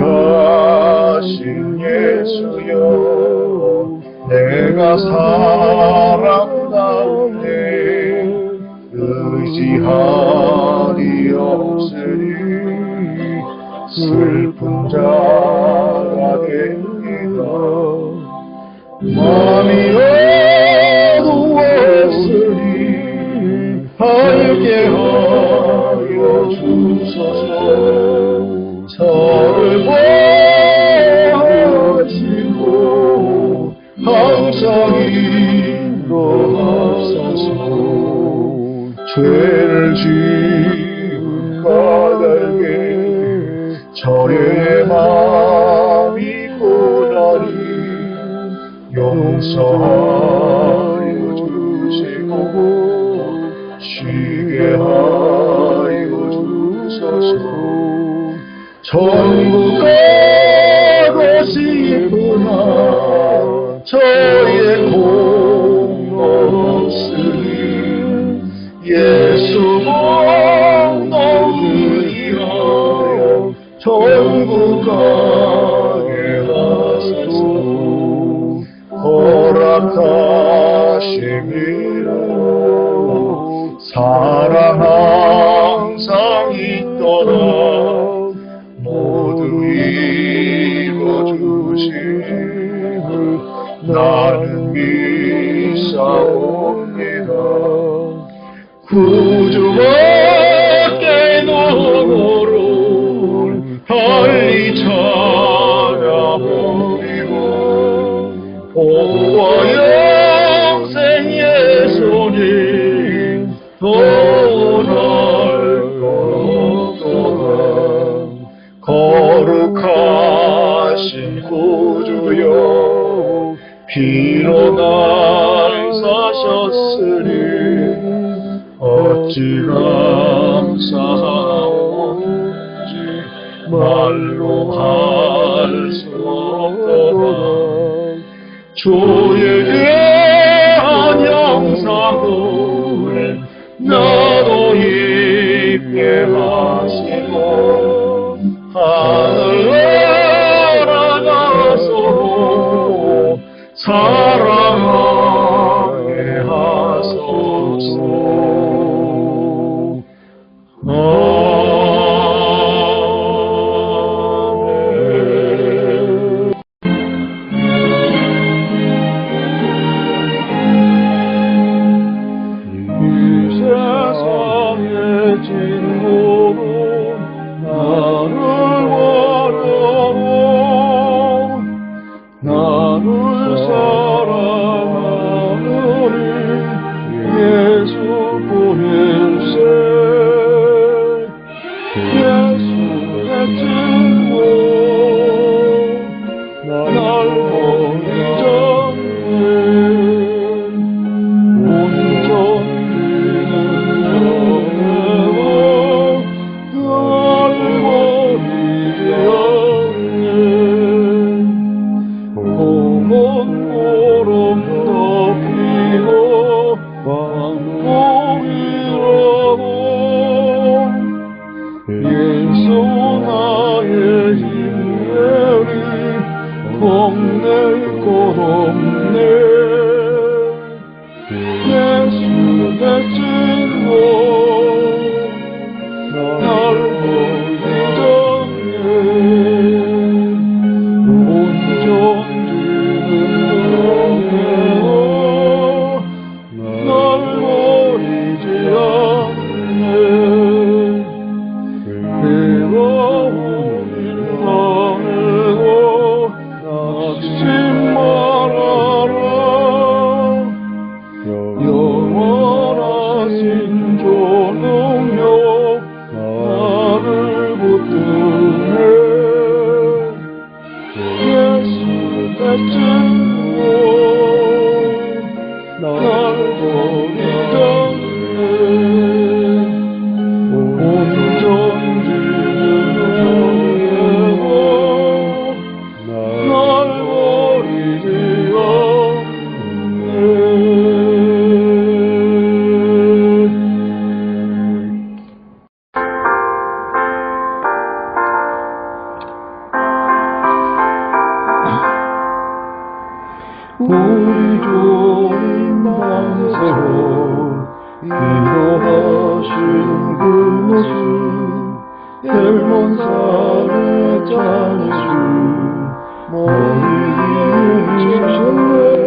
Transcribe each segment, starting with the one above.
자비하신 예수여 내가 사랑다운데 네, 의지하리 없으니 슬픈 자가 됩니다. 피로 날 사셨으니 어찌나 새로 기도하신 그 모습 델몬 산의 자주 머리 기우셨네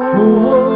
oh.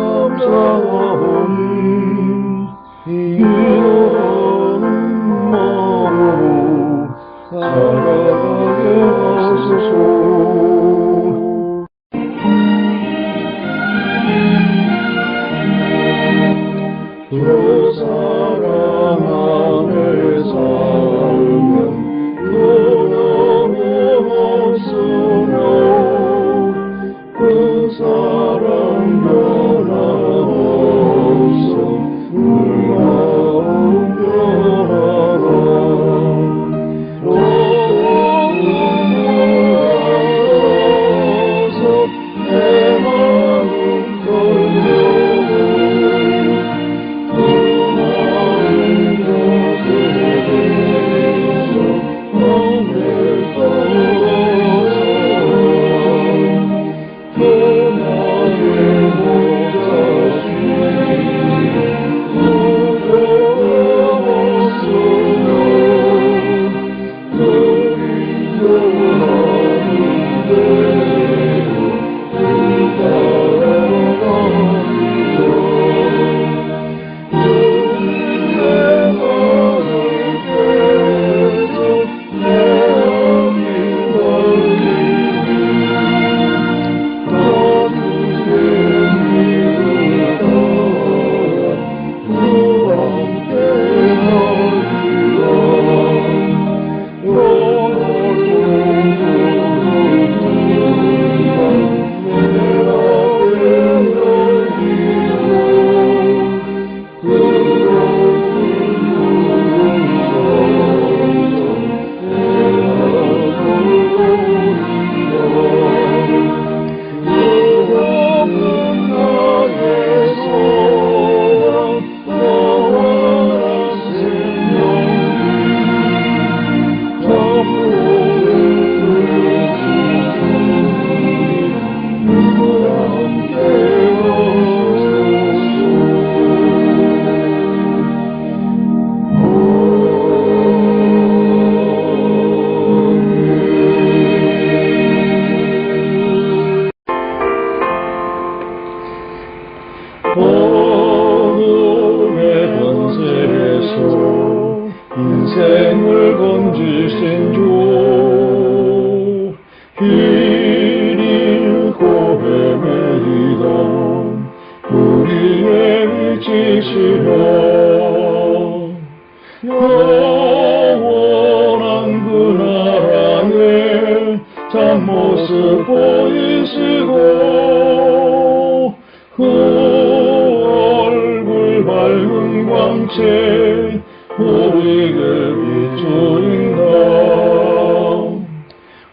채 우리를 비추이다.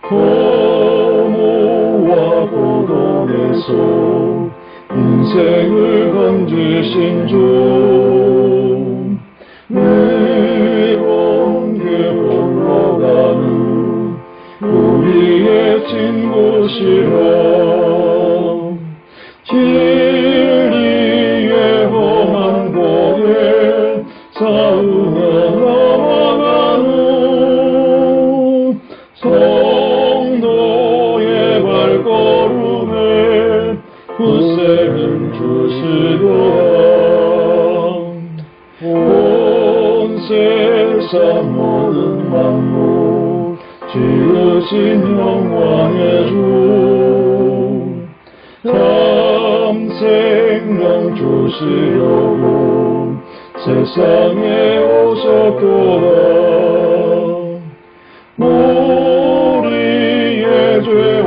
고무와 고독에서 인생을 건지신 주 주시고 온 세상 모든 만물 지으신 영광의 주. 감생명 주시려고 세상에 오셨도다 우리의 죄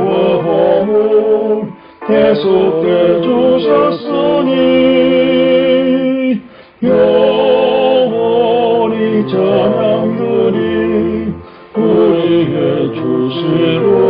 계속해 주셨으니 영원히 찬양들이 우리의 주시로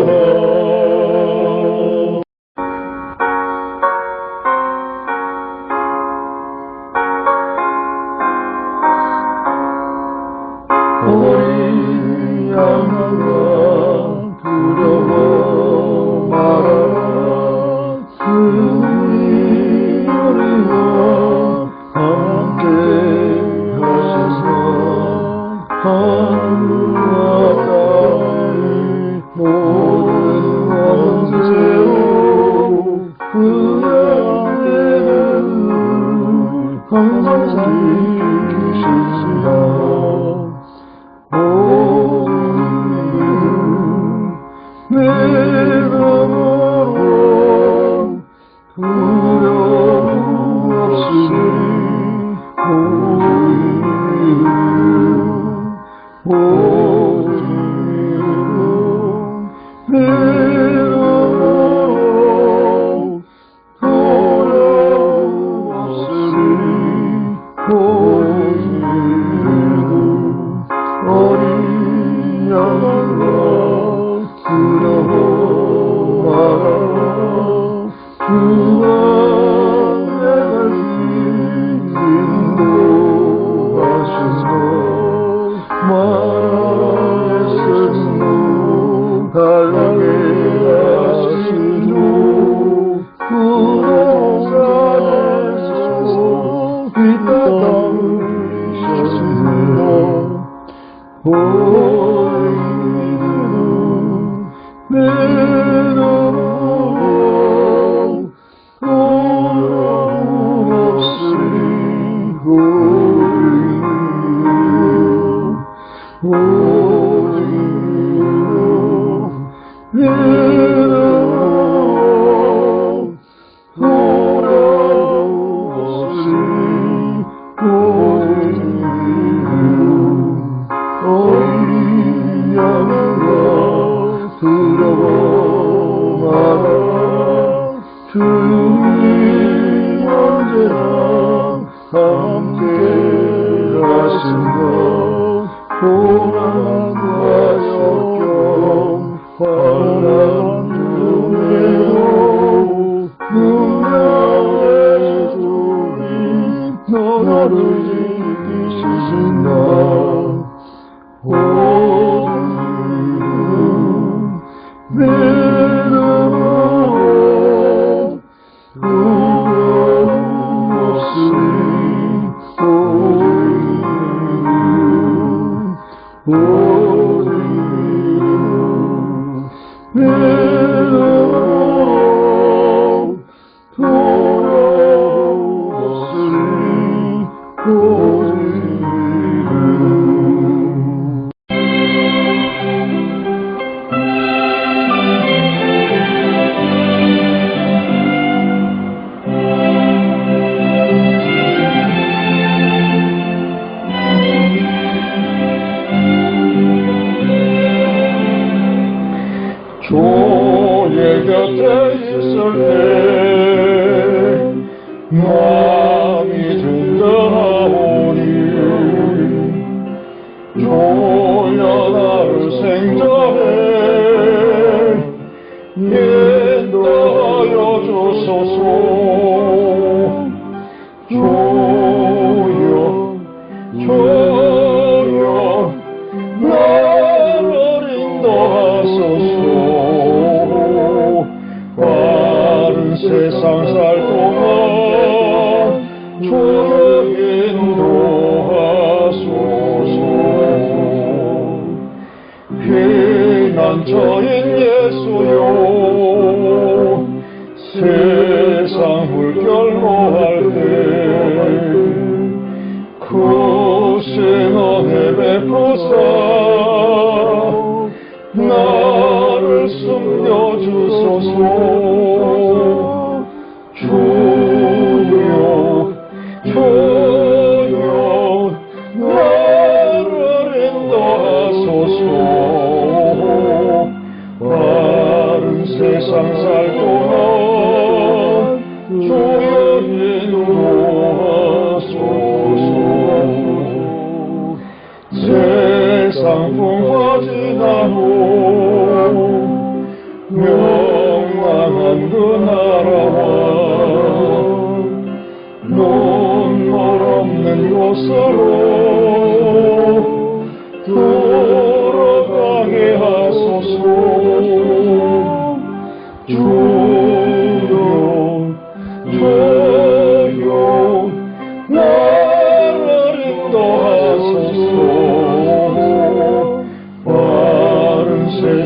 Oh. 함께 하신 것 고난과 역경 환란 중에도 분명해 주님 너를 goes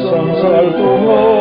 香山独落。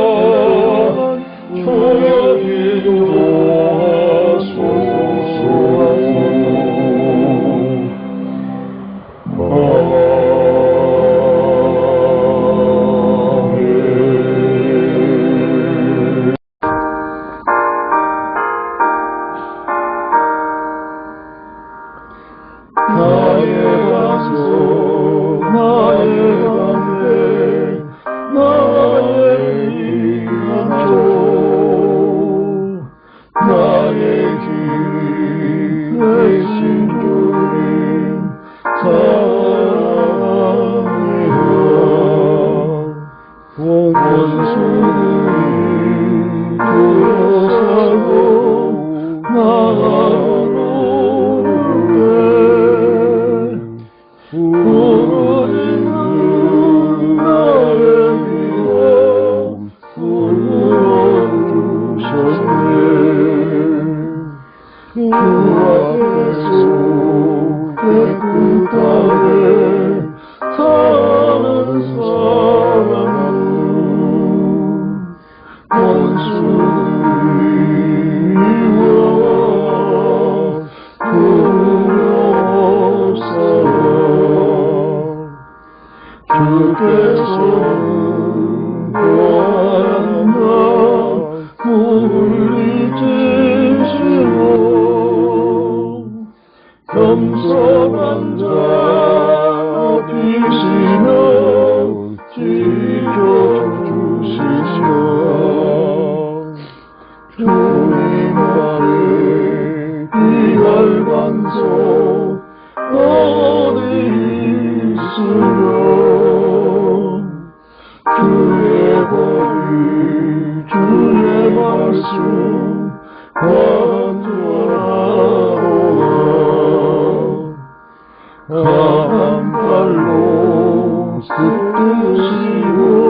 감사한 자 Lampe, Lampe, Lampe,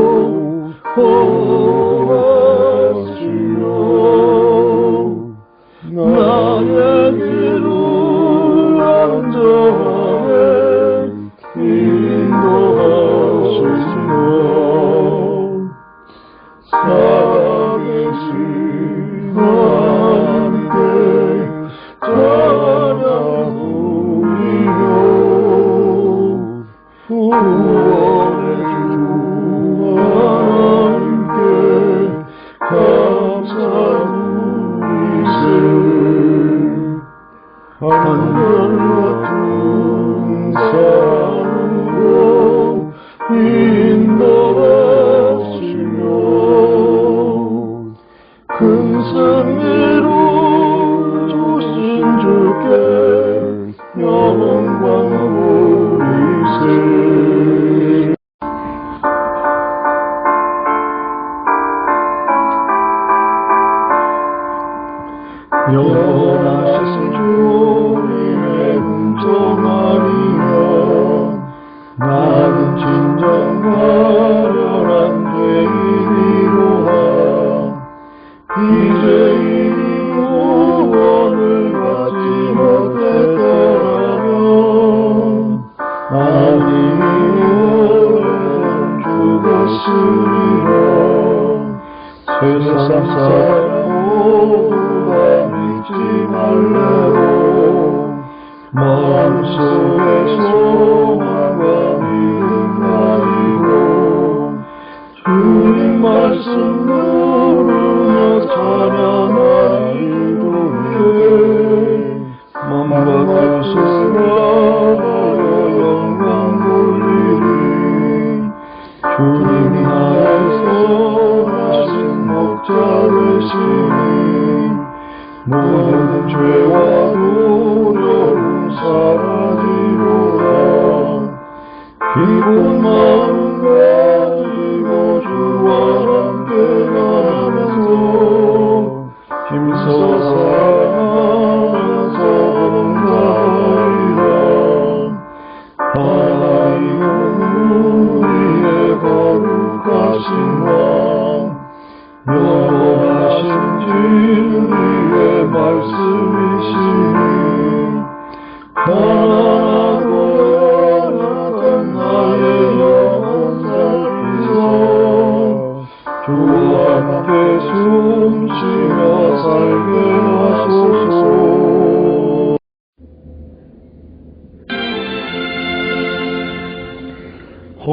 다스리라 세상 사람보다 믿지 말라고 마음속에 소망과 믿음 나이고 주님 말씀으로 나타나 moment.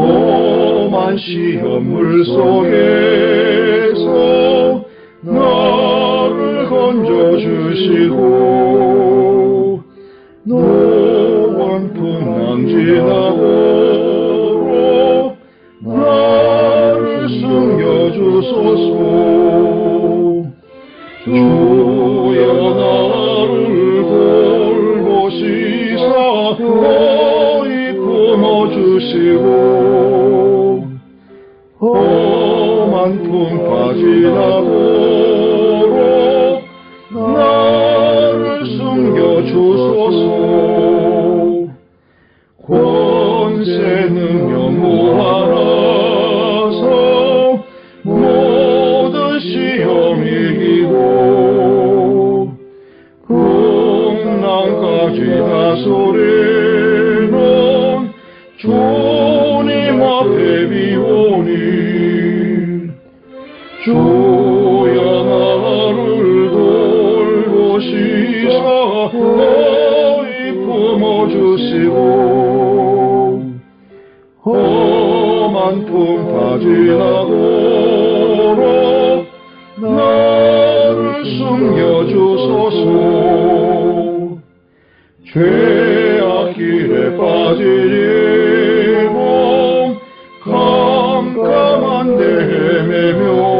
험한 시험 물속에서 나를 건져주시고 노원 풍랑 지나고로 나를 숨겨주소서. 주여 나를 돌보시사. 주시고 험한 어, 품 빠지라고 Pandemie